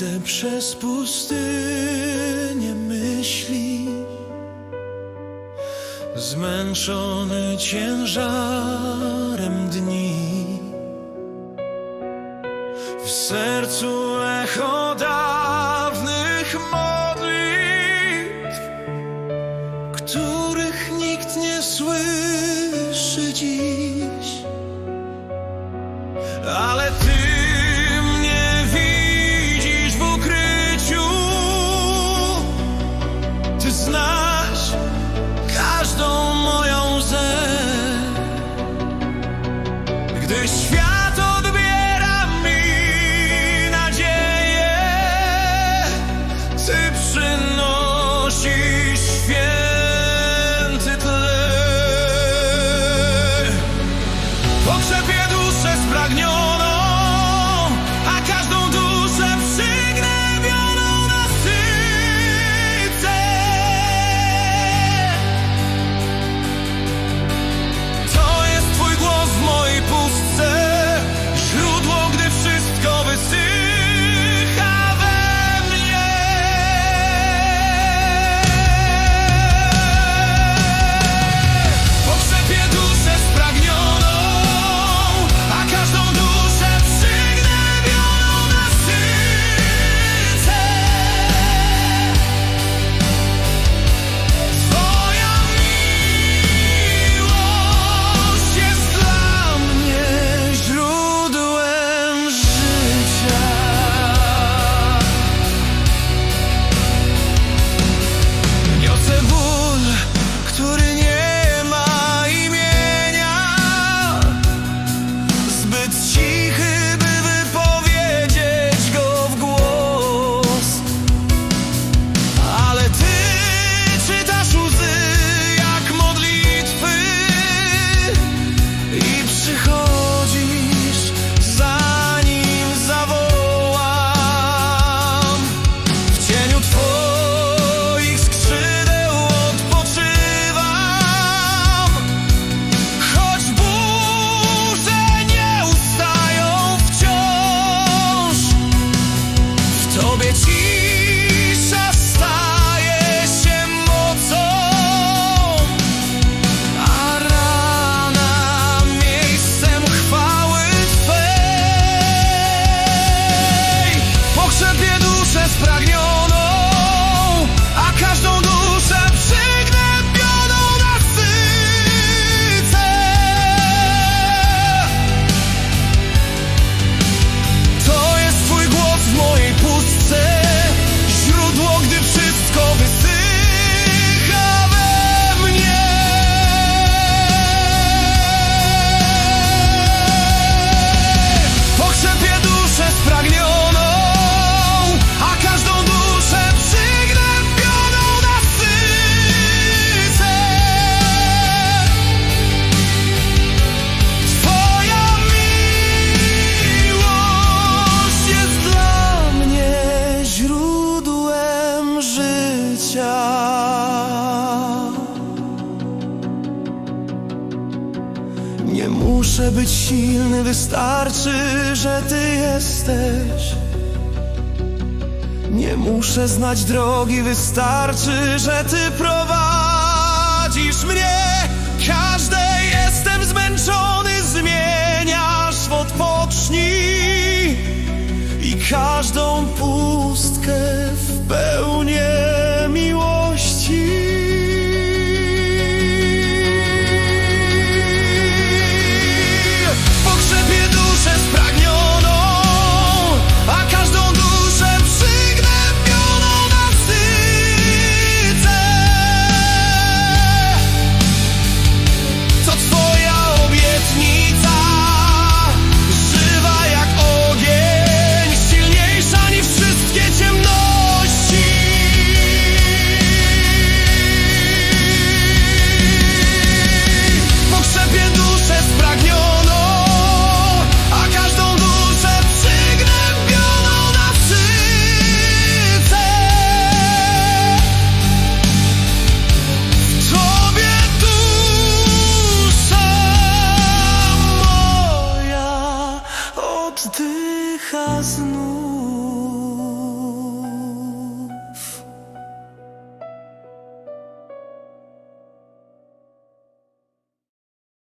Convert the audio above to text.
Idę przez pustynię myśli, zmęczony ciężarem dni. W sercu echo dawnych modlitw, których nikt nie słyszy. It's you. muszę być silny, wystarczy, że Ty jesteś. Nie muszę znać drogi, wystarczy, że Ty prowadzisz mnie.